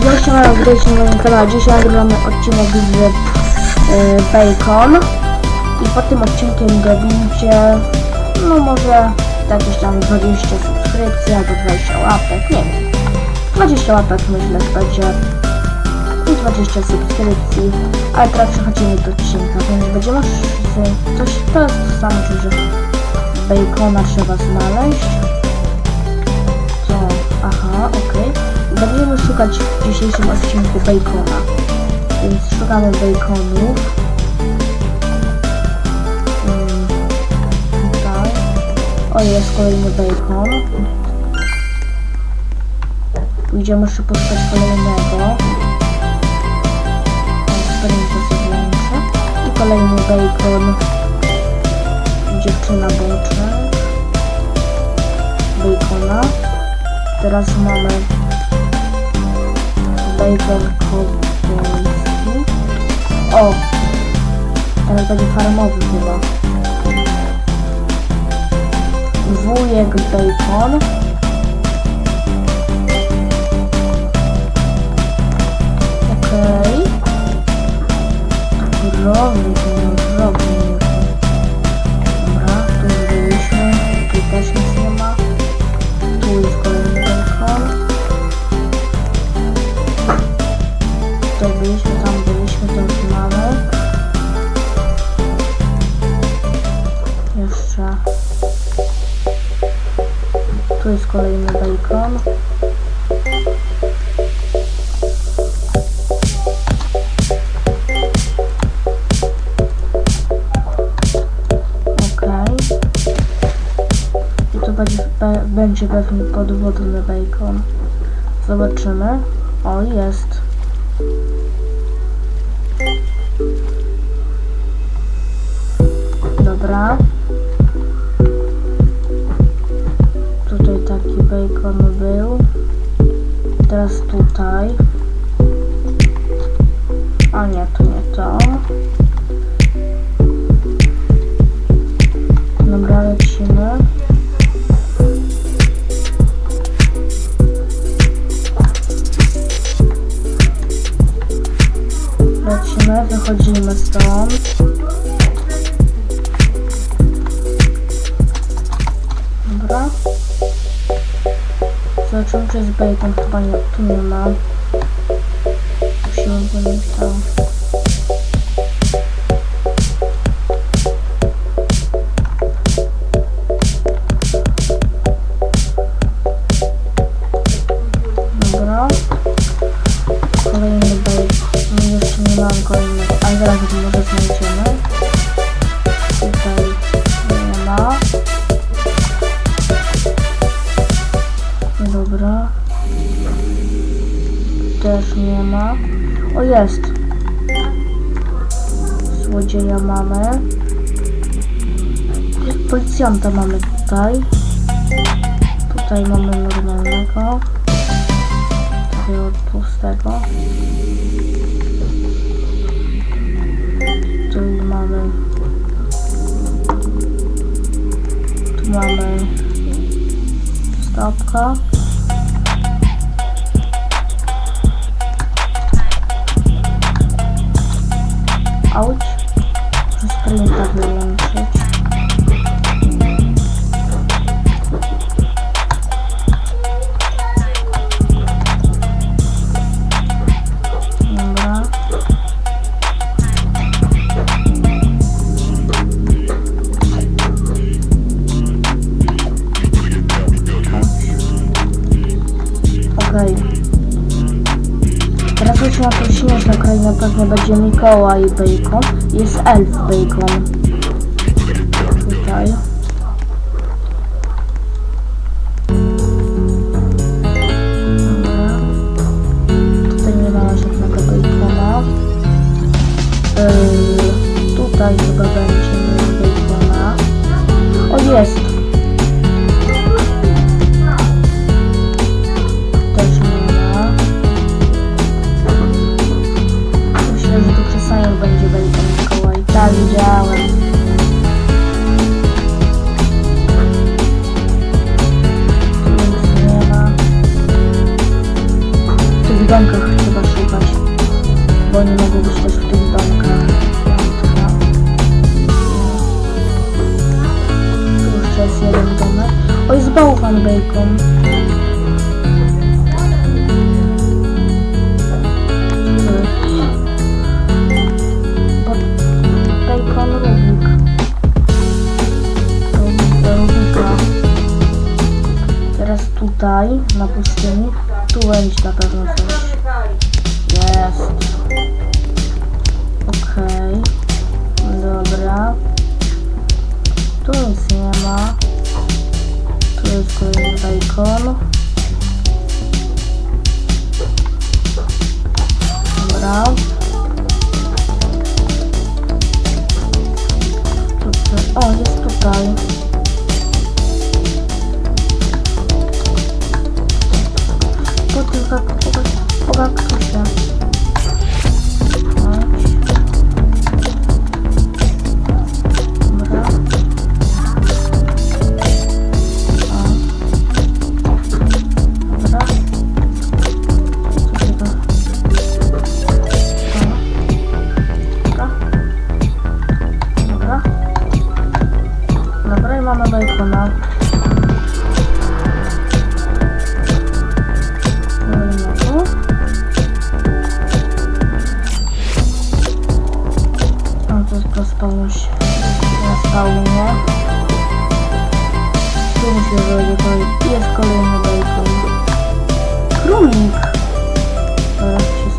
Gościem na witajcie na moim kanale. Dzisiaj nagrywamy odcinek z y, Bacon. I po tym odcinkiem dobijcie, no może jakieś tam 20 subskrypcji albo 20 łapek, nie wiem. 20 łapek myślę, że będzie i 20 subskrypcji, ale teraz przechodzimy do odcinka, więc będziemy coś, to jest to samo, czyli że bacona trzeba znaleźć. To, aha, okej. Będziemy szukać w dzisiejszym odcinku bacona, więc szukamy baconów. O, jest kolejny bacon. Pójdziemy jeszcze poszukać kolejnego. I kolejny bacon. Dziewczyna boczek. Bacona. Teraz mamy bacon kowbojski. O! Teraz będzie farmowy chyba. Wujek bacon. Okej. Robi, robi. Będzie pewnie podwodny bacon. Zobaczymy. O, jest. Dobra. Tutaj taki bacon był. Teraz tutaj. Lecimy, wychodzimy stąd. Dobra. Zobaczymy, czy jest bacon. Chyba nie, tu nie ma. Musimy wynieść tam. O jest. Złodzieja mamy. Policjanta mamy tutaj. Tutaj mamy normalnego takiego tłustego. Tu mamy tu mamy stopka. Pewnie będzie Mikołaj Bacon. Jest Elf Bacon. Bałwan bacon. Bacon Rubik. Teraz tutaj, na pustyni. Tu będzie na pewno coś. Jest. Okej. Dobra. Tu nic nie ma. Kolejny bacon. Dobra. Tutaj. O, jest tutaj. Tu tylko po, po kaktusie. Prostość na spawnie. Tu że będzie kolej... Jest kolejny bacon. Królik! Teraz się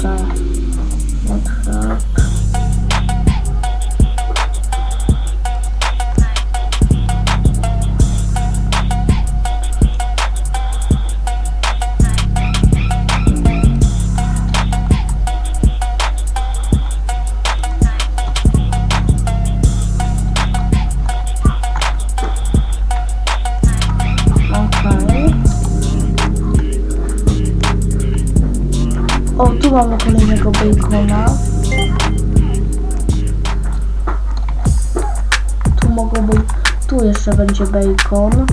tutaj. Otwórz. Tu mamy kolejnego bacona. Tu mogą być... Tu jeszcze będzie bacon.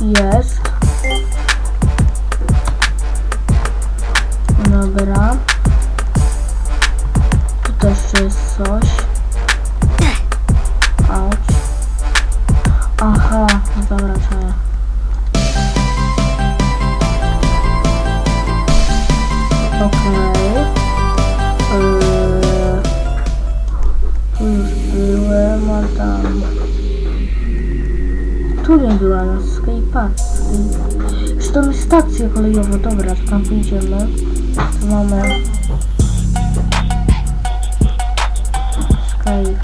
Jest. Tu nie była na skatepark. Czy to jest stacja kolejowa? Dobra, to tam pójdziemy. Tu mamy... Sky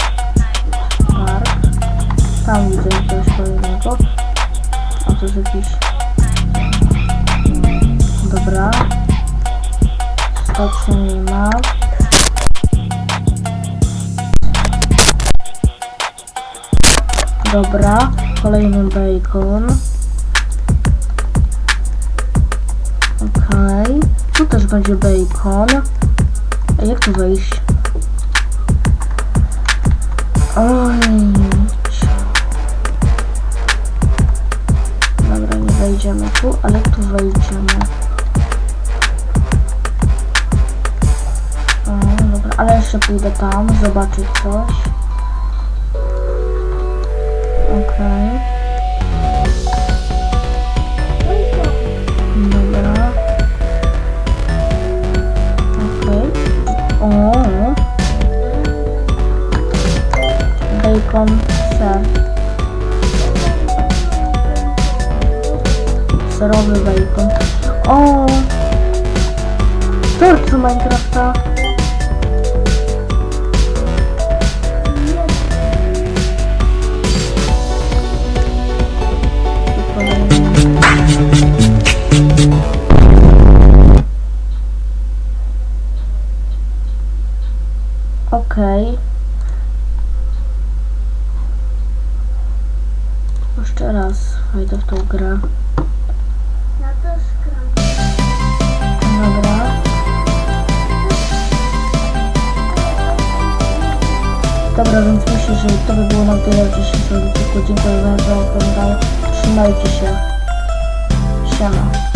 Park. Tam widzę coś kolejnego. A to jest jakiś... Dobra. to nie ma. Dobra, kolejny bacon. Okej, tu też będzie bacon. A jak tu wejść? Oj. Dobra, nie wejdziemy tu, ale tu wejdziemy. O, dobra, ale jeszcze pójdę tam, zobaczyć coś. Okej. Dobra. Okej. O. Bacon, ser. Serowy bacon. O. Tort z Minecrafta. Okej. Jeszcze raz wejdę w tą grę. No to skram. Dobra. Dobra, więc myślę, że to by było na tyle w dzisiejszym odcinku. Dziękuję za oglądanie. Trzymajcie się. Siema.